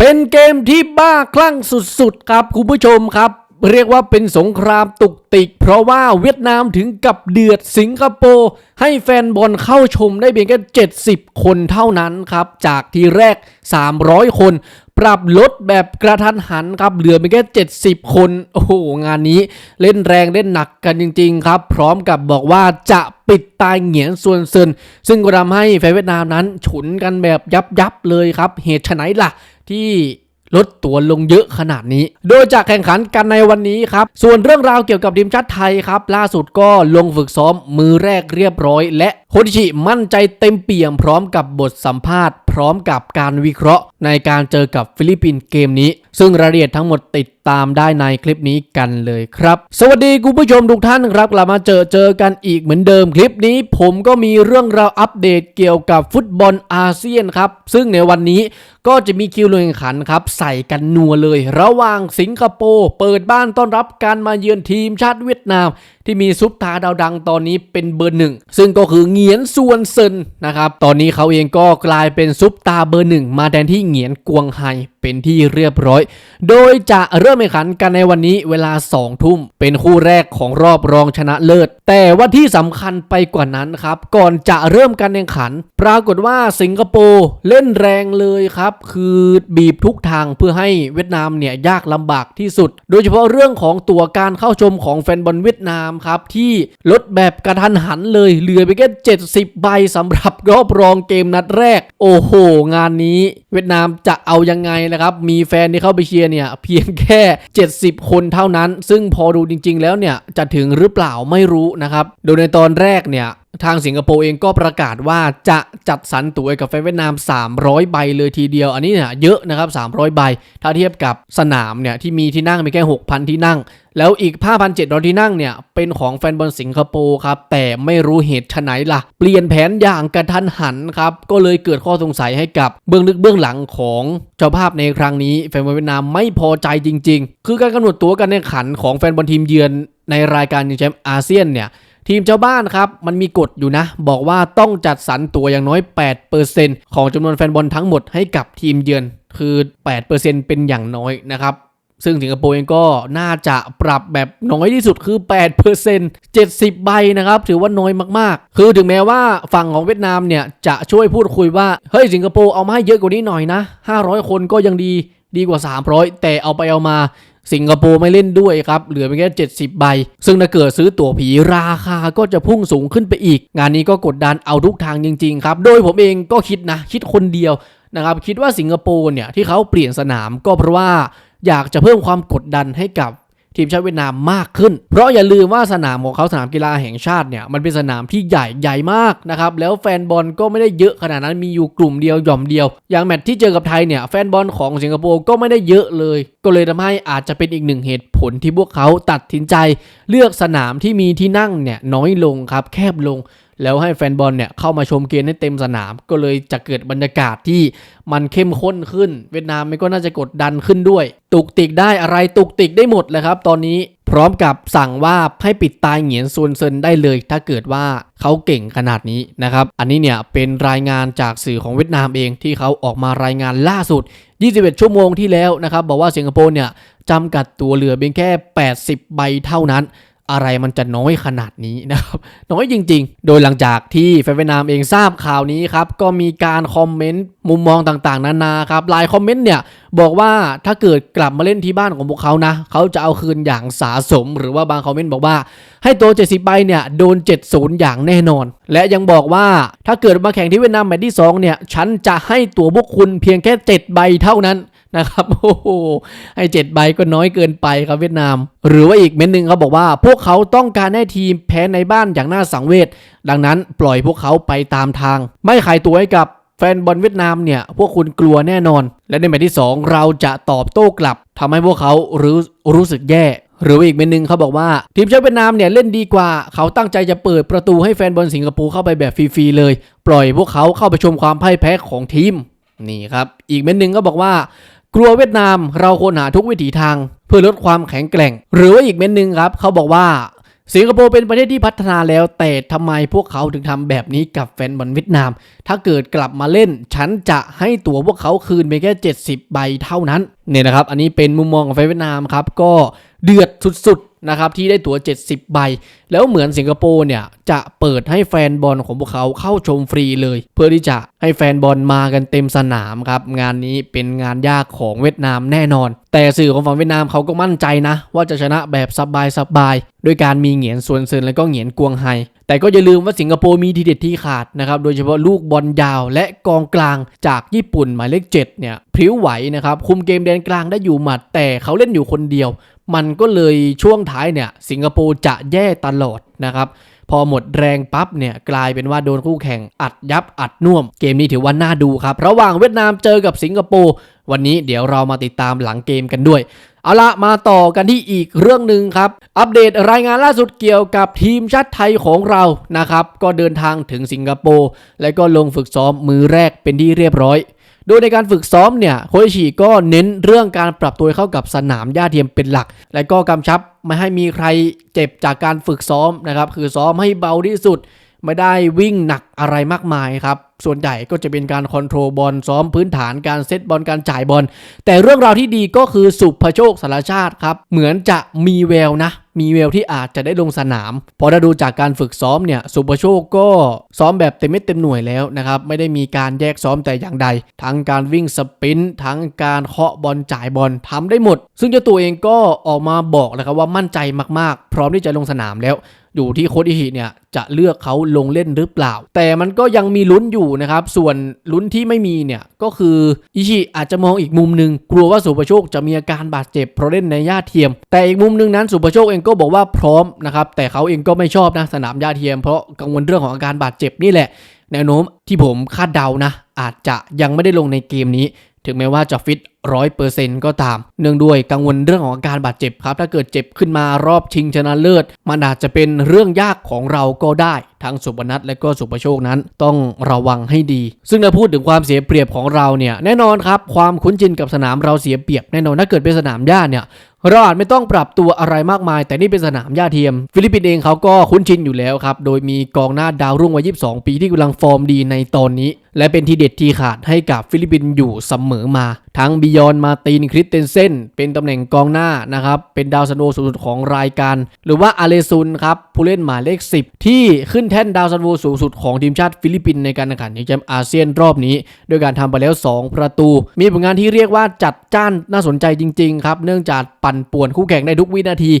เป็นเกมที่บ้าคลั่งสุดๆ ครับคุณผู้ชมครับ เรียกว่าเป็นสงครามตุกติก เพราะว่าเวียดนามถึงกับเดือดสิงคโปร์ให้แฟนบอลเข้าชมได้เพียงแค่70 คนเท่านั้นครับ จากทีแรก 300 คน ปรับลดแบบกระทันหันครับ เหลือเพียงแค่ 70 คน โอ้โห งานนี้เล่นแรงเล่นหนักกันจริง ๆ ครับ พร้อมกับบอกว่าจะปิดตายเหงียนส่วนเซินซึ่งก็ทำให้แฟนเวียดนามนั้น ฉุนกันแบบยับยับเลยครับเหตุไฉนล่ะ ที่ลดตัวลงเยอะขนาดนี้ โดยจะแข่งขันกันในวันนี้ครับ ส่วนเรื่องราวเกี่ยวกับทีมชาติไทยครับ ล่าสุดก็ลงฝึกซ้อมมือแรกเรียบร้อย และโคดิชิมั่นใจเต็มเปี่ยมพร้อมกับบทสัมภาษณ์พร้อมกับการวิเคราะห์ในการเจอกับฟิลิปปินส์เกมนี้ ซึ่งรายละเอียดทั้งหมดติดตามได้ในคลิปนี้กันเลยครับ สวัสดีคุณผู้ชมทุกท่านครับกลับมาเจอเจอกันอีกเหมือนเดิมคลิปนี้ ผมก็มีเรื่องราวอัปเดตเกี่ยวกับฟุตบอลอาเซียนครับ ซึ่งในวันนี้ก็จะมีคิวลงแข่งขันครับ ใส่กันนัวเลย ระหว่างสิงคโปร์เปิดบ้านต้อนรับการมาเยือนทีมชาติเวียดนาม ที่มีซุปตาดาวดังตอนนี้เป็นเบอร์หนึ่งซึ่งก็คือเหงียนส่วนเซินนะครับตอนนี้เขาเองก็กลายเป็นซุปตาเบอร์หนึ่งมาแทนที่เหงียนกวงไฮเป็นที่เรียบร้อย โดยจะเริ่มแข่งขันกันในวันนี้เวลา 2 ทุ่ม เป็นคู่แรกของรอบรองชนะเลิศ แต่ว่าที่สำคัญไปกว่านั้นครับ ก่อนจะเริ่มการแข่งขัน ปรากฏว่าสิงคโปร์เล่นแรงเลยครับ คือบีบทุกทางเพื่อให้เวียดนามเนี่ยยากลำบากที่สุด โดยเฉพาะเรื่องของตั๋วการเข้าชมของแฟนบอลเวียดนามครับที่ลดแบบกระทันหันเลยเหลือไปแค่70 ใบสำหรับรอบรองเกมนัดแรก โอ้โห งานนี้ เวียดนามจะเอายังไงนะครับ มีแฟนที่เข้าไปเชียร์เนี่ยเพียงแค่ 70 คนเท่านั้น ซึ่งพอดูจริง ๆ แล้วเนี่ยจะถึงหรือเปล่าไม่รู้นะครับ โดยในตอนแรกเนี่ยทางสิงคโปร์เองก็ประกาศว่าจะจัดสรรตั๋วให้กับแฟนเวียดนาม 300 ใบเลยทีเดียว อันนี้เนี่ยเยอะนะครับ 300 ใบ ถ้าเทียบกับสนามเนี่ยที่มีที่นั่งมีแค่ 6,000 ที่นั่ง แล้วอีก 5,700 ที่นั่งเนี่ยเป็นของแฟนบอลสิงคโปร์ครับ แต่ไม่รู้เหตุไฉนล่ะ เปลี่ยนแผนอย่างกระทันหันครับ ก็เลยเกิดข้อสงสัยให้กับเบื้องลึกเบื้องหลังของเจ้าภาพในครั้งนี้แฟนบอลเวียดนามไม่พอใจจริง ๆ คือการกำหนดตัวการแข่งขันของแฟนบอลทีมเยือนในรายการแชมป์อาเซียนเนี่ย ทีมเจ้าบ้านครับ มันมีกฎอยู่นะ บอกว่าต้องจัดสรรตัวอย่างน้อย 8%ของจำนวนแฟนบอลทั้งหมดให้กับทีมเยือน คือ 8%เป็นอย่างน้อยนะครับซึ่งสิงคโปร์เองก็น่าจะปรับแบบน้อยที่สุดคือ 8% 70 ใบนะครับ ถือว่าน้อยมากๆ คือถึงแม้ว่าฝั่งของเวียดนามเนี่ย จะช่วยพูดคุยว่า เฮ้ยสิงคโปร์เอามาให้เยอะกว่านี้หน่อยนะ 500 คนก็ยังดีดีกว่า 300 แต่เอาไปเอามา สิงคโปร์ไม่เล่นด้วยครับ เหลือเพียงแค่70 ใบ ซึ่งถ้าเกิดซื้อตั๋วผีราคาก็จะพุ่งสูงขึ้นไปอีก งานนี้ก็กดดันเอาทุกทางจริงๆครับ โดยผมเองก็คิดนะ คิดคนเดียวนะครับ คิดว่าสิงคโปร์เนี่ยที่เขาเปลี่ยนสนามก็เพราะว่าอยากจะเพิ่มความกดดันให้กับ ทีมชาติเวียดนามมากขึ้น เพราะอย่าลืมว่าสนามของเขาสนามกีฬาแห่งชาติเนี่ยมันเป็นสนามที่ใหญ่ใหญ่มากนะครับแล้วแฟนบอลก็ไม่ได้เยอะขนาดนั้นมีอยู่กลุ่มเดียวหย่อมเดียว อย่างแมตช์ที่เจอกับไทยเนี่ยแฟนบอลของสิงคโปร์ก็ไม่ได้เยอะเลย ก็เลยทำให้อาจจะเป็นอีกหนึ่งเหตุผลที่พวกเขาตัดสินใจ เลือกสนามที่มีที่นั่งเนี่ยน้อยลงครับแคบลง แล้วให้แฟนบอลเนี่ยเข้ามาชมเกมให้เต็มสนาม ก็เลยจะเกิดบรรยากาศที่มันเข้มข้นขึ้น เวียดนามมันก็น่าจะกดดันขึ้นด้วย ตุกติกได้อะไรตุกติกได้หมดเลยครับ ตอนนี้พร้อมกับสั่งว่าให้ปิดตายเหงียนซวนเซินได้เลย ถ้าเกิดว่าเขาเก่งขนาดนี้นะครับ อันนี้เนี่ยเป็นรายงานจากสื่อของเวียดนามเองที่เขาออกมารายงานล่าสุด 21 ชั่วโมงที่แล้วนะครับ บอกว่าสิงคโปร์เนี่ยจำกัดตัวเหลือเพียงแค่ 80 ใบเท่านั้น อะไรมันจะน้อยขนาดนี้นะครับ น้อยจริง ๆ โดยหลังจากที่แฟนเวียดนามเองทราบข่าวนี้ครับ ก็มีการคอมเมนต์มุมมองต่างๆ นานาครับหลายคอมเมนต์เนี่ย บอกว่าถ้าเกิดกลับมาเล่นที่บ้านของพวกเขานะ เขาจะเอาคืนอย่างสาสม หรือว่าบางคอมเมนต์บอกว่า ให้ตัว70ใบเนี่ย โดน 70 อย่างแน่นอน และยังบอกว่าถ้าเกิดมาแข่งที่เวียดนามแมตช์ที่2เนี่ยฉันจะให้ตัวพวกคุณเพียงแค่ 7 ใบเท่านั้น นะครับโอ้โหให้7ใบก็น้อยเกินไปครับเวียดนาม หรือว่าอีกเม้นหนึ่งเขาบอกว่า พวกเขาต้องการให้ทีมแพ้ในบ้านอย่างน่าสังเวชดังนั้นปล่อยพวกเขาไปตามทาง ไม่ขายตัวให้กับแฟนบอลเวียดนามเนี่ย พวกคุณกลัวแน่นอน และในแมตช์ที่ 2 เราจะตอบโต้กลับทำให้พวกเขารู้รู้สึกแย่ หรือว่าอีกเมนหนึ่งเขาบอกว่า ทีมชาติเวียดนามเนี่ยเล่นดีกว่า เขาตั้งใจจะเปิดประตูให้แฟนบอลสิงคโปร์เข้าไปแบบฟรีๆเลย ปล่อยพวกเขาเข้าไปชมความพ่ายแพ้ของทีมนี่ครับ อีกเมนหนึ่งก็บอกว่า กลัวเวียดนามเราควรหาทุกวิถีทาง เพื่อลดความแข็งแกร่ง หรือว่าอีกเมนหนึ่งครับ เขาบอกว่าสิงคโปร์เป็นประเทศที่พัฒนาแล้ว แต่ทำไมพวกเขาถึงทำแบบนี้กับแฟนบอลเวียดนาม ถ้าเกิดกลับมาเล่น ฉันจะให้ตั๋วพวกเขาคืนไปแค่ 70 ใบเท่านั้นเนี่ยนะครับ อันนี้เป็นมุมมองของแฟนเวียดนามครับ ก็เดือดสุด นะครับที่ได้ตั๋ว 70 ใบ แล้วเหมือนสิงคโปร์เนี่ยจะเปิดให้แฟนบอลของพวกเขาเข้าชมฟรีเลย เพื่อที่จะให้แฟนบอลมากันเต็มสนามครับ งานนี้เป็นงานยากของเวียดนามแน่นอน แต่สื่อของฝั่งเวียดนามเขาก็มั่นใจนะ ว่าจะชนะแบบสบายๆด้วยการมีเหงียนส่วนเซินและก็เหงียนกวงไฮแต่ก็อย่าลืมว่าสิงคโปร์มีทีเด็ดที่ขาดนะครับโดยเฉพาะลูกบอลยาวและกองกลางจากญี่ปุ่นหมายเลข7เนี่ยพริ้วไหวนะครับคุมเกมแดนกลางได้อยู่หมัดแต่เขาเล่นอยู่คนเดียว มันก็เลยช่วงท้ายเนี่ยสิงคโปร์จะแย่ตลอดนะครับพอหมดแรงปั๊บเนี่ยกลายเป็นว่าโดนคู่แข่งอัดยับอัดน่วม เกมนี้ถือว่าน่าดูครับ ระหว่างเวียดนามเจอกับสิงคโปร์วันนี้เดี๋ยวเรามาติดตามหลังเกมกันด้วย เอาละมาต่อกันที่อีกเรื่องหนึ่งครับ อัปเดตรายงานล่าสุดเกี่ยวกับทีมชาติไทยของเรานะครับ ก็เดินทางถึงสิงคโปร์และก็ลงฝึกซ้อมมือแรกเป็นที่เรียบร้อย โดยในการฝึกซ้อมเนี่ยโคชิก็เน้นเรื่องการปรับตัวเข้ากับสนามหญ้าเทียมเป็นหลัก และก็กำชับไม่ให้มีใครเจ็บจากการฝึกซ้อมนะครับ คือซ้อมให้เบาที่สุด ไม่ได้วิ่งหนักอะไรมากมายครับ ส่วนใหญ่ก็จะเป็นการคอนโทรลบอลซ้อมพื้นฐานการเซตบอลการจ่ายบอล แต่เรื่องราวที่ดีก็คือสุภโชคสารชาติครับ เหมือนจะมีแววนะ มีแววที่อาจจะได้ลงสนาม พอถ้าดูจากการฝึกซ้อมเนี่ย สุภโชคก็ซ้อมแบบเต็มเม็ดเต็มหน่วยแล้วนะครับ ไม่ได้มีการแยกซ้อมแต่อย่างใด ทั้งการวิ่งสปรินต์ทั้งการเคาะบอลจ่ายบอลทำได้หมด ซึ่งเจ้าตัวเองก็ออกมาบอกนะครับว่ามั่นใจมากๆ พร้อมที่จะลงสนามแล้ว อยู่ที่โค้ชอิฮิเนี่ยจะเลือกเขาลงเล่นหรือเปล่า แต่มันก็ยังมีลุ้นอยู่นะครับ ส่วนลุ้นที่ไม่มีเนี่ยก็คืออิชิอาจจะมองอีกมุมหนึ่งกลัวว่าสุภโชคจะมีอาการบาดเจ็บเพราะเล่นในหญ้าเทียม แต่อีกมุมหนึ่งนั้นสุภโชคเองก็บอกว่าพร้อมนะครับแต่เขาเองก็ไม่ชอบนะสนามหญ้าเทียม เพราะกังวลเรื่องของอาการบาดเจ็บนี่แหละแนวโน้มที่ผมคาดเดานะอาจจะยังไม่ได้ลงในเกมนี้ ถึงแม้ว่าจะฟิตร้อยเปอร์เซ็นต์ก็ตาม เนื่องด้วยกังวลเรื่องของอาการบาดเจ็บครับ ถ้าเกิดเจ็บขึ้นมารอบชิงชนะเลิศ มันอาจจะเป็นเรื่องยากของเราก็ได้ ทั้งสุบนัทและก็สุภโชคนั้นต้องระวังให้ดี ซึ่งถ้าพูดถึงความเสียเปรียบของเราเนี่ยแน่นอนครับ ความคุ้นชินกับสนามเราเสียเปรียบแน่นอนถ้าเกิดเป็นสนามหญ้าเนี่ย เราอาจไม่ต้องปรับตัวอะไรมากมาย แต่นี่เป็นสนามหญ้าเทียม ฟิลิปปินส์เองเขาก็คุ้นชินอยู่แล้วครับ โดยมีกองหน้าดาวรุ่งวัย 22 ปีที่กำลังฟอร์มดีในตอนนี้ และเป็นทีเด็ดทีขาดให้กับฟิลิปปินส์อยู่เสมอมาทั้งบิยอนมาตีนคริสเตนเซนเป็นตำแหน่งกองหน้านะครับ เป็นดาวซันโวสูงสุดของรายการ หรือว่าอาเลซุนครับ ผู้เล่นหมายเลข 10 ที่ขึ้นแท่นดาวซันโวสูงสุดของทีมชาติฟิลิปปินส์ในการแข่งขันแชมป์อาเซียนรอบนี้ โดยการทำไปแล้ว 2 ประตู มีผลงานที่เรียกว่าจัดจ้านน่าสนใจจริง ๆ ครับ เนื่องจากปั่นป่วนคู่แข่งได้ทุกวินาที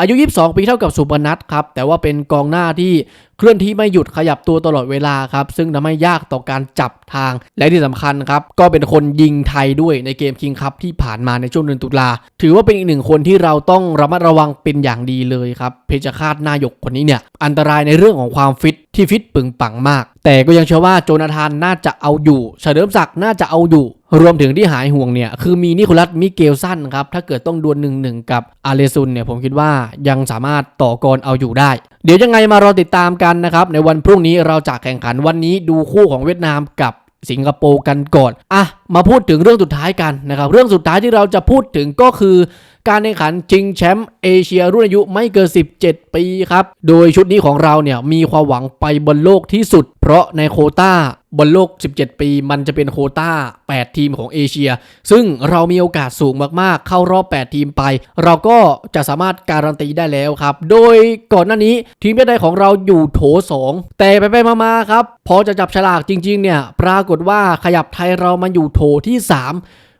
อายุ 22 ปีเท่ากับสุพนัทครับ แต่ว่าเป็นกองหน้าที่เคลื่อนที่ไม่หยุดขยับตัวตลอดเวลาครับ ซึ่งทำให้ยากต่อการจับทาง และที่สำคัญครับ ก็เป็นคนยิงไทยด้วยในเกมคิงคัพที่ผ่านมาในช่วงเดือนตุลา ถือว่าเป็นอีกหนึ่งคนที่เราต้องระมัดระวังเป็นอย่างดีเลยครับ เพชรฆาตนายกคนนี้เนี่ย อันตรายในเรื่องของความฟิตที่ฟิตปึงปังมาก แต่ก็ยังเชื่อว่าโจนาธานน่าจะเอาอยู่เฉลิมศักดิ์น่าจะเอาอยู่ รวมถึงที่หายห่วงเนี่ย คือมีนิโคลัสมิเกลสันครับ ถ้าเกิดต้องดวลหนึ่งหนึ่งกับอาเลซุนเนี่ย ผมคิดว่ายังสามารถต่อกรเอาอยู่ได้ เดี๋ยวยังไงมารอติดตามกันนะครับ ในวันพรุ่งนี้เราจะแข่งขันวันนี้ดูคู่ของเวียดนามกับสิงคโปร์กันก่อน อะ มาพูดถึงเรื่องสุดท้ายกันนะครับ เรื่องสุดท้ายที่เราจะพูดถึงก็คือ การแข่งขันชิงแชมป์เอเชียรุ่นอายุไม่เกิน 17 ปีครับ โดยชุดนี้ของเราเนี่ยมีความหวังไปบนโลกที่สุด เพราะในโคต้าบนโลก 17 ปี มันจะเป็นโคต้า 8 ทีมของเอเชีย ซึ่งเรามีโอกาสสูงมากๆ เข้ารอบ 8 ทีมไป เราก็จะสามารถการันตีได้แล้วครับ โดยก่อนหน้านี้ทีมชาติไทยของเราอยู่โถ 2 แต่ไปไปๆมาๆครับ พอจะจับฉลากจริง ๆ เนี่ย ปรากฏว่าขยับไทยเรามาอยู่โถที่ 3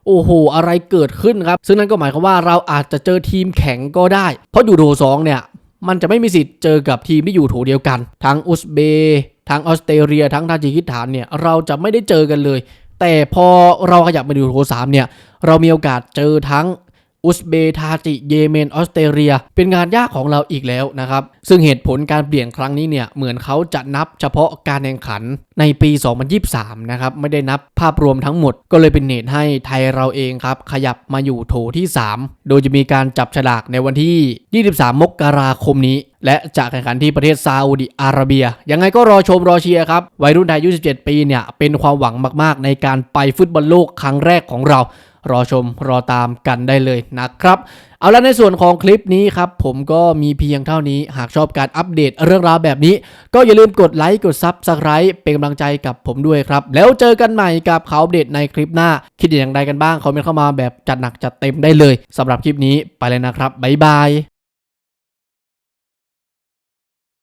โอ้โห อะไรเกิดขึ้นครับ ซึ่งนั่นก็หมายความว่าเราอาจจะเจอทีมแข็งก็ได้ เพราะอยู่โถสองเนี่ยมันจะไม่มีสิทธิ์เจอกับทีมที่อยู่โถเดียวกัน ทั้งอุซเบทั้งออสเตรเลีย ทั้งทาจิกิสถานเนี่ยเราจะไม่ได้เจอกันเลย แต่พอเราขยับมาดูโถสามเนี่ยเรามีโอกาสเจอทั้ง อุซเบทาจิเยเมนออสเตรเลีย เป็นงานยากของเราอีกแล้วนะครับ ซึ่งเหตุผลการเปลี่ยนครั้งนี้เนี่ยเหมือนเขาจะนับเฉพาะการแข่งขันในปี 2023 นะครับ ไม่ได้นับภาพรวมทั้งหมด ก็เลยเป็นเหตุให้ไทยเราเองครับ ขยับมาอยู่โถที่ 3 โดยจะมีการจับฉลากในวันที่ 23 มกราคมนี้และจะแข่งขันที่ประเทศซาอุดิอาระเบีย ยังไงก็รอชมรอเชียร์ครับ วัยรุ่นไทยอายุ 17 ปีเนี่ย เป็นความหวังมาก ๆ ในการไปฟุตบอลโลกครั้งแรกของเรา รอชมรอตามกันได้เลยนะครับ เอาละในส่วนของคลิปนี้ครับ ผมก็มีเพียงเท่านี้ หากชอบการอัปเดตเรื่องราวแบบนี้ ก็อย่าลืมกดไลค์กดซับสไครป์เป็นกำลังใจกับผมด้วยครับ แล้วเจอกันใหม่กับข่าวอัปเดตในคลิปหน้า คิดอย่างไรกันบ้างคอมเมนต์เข้ามาแบบจัดหนักจัดเต็มได้เลยสำหรับคลิปนี้ไปเลยนะครับบ๊ายบาย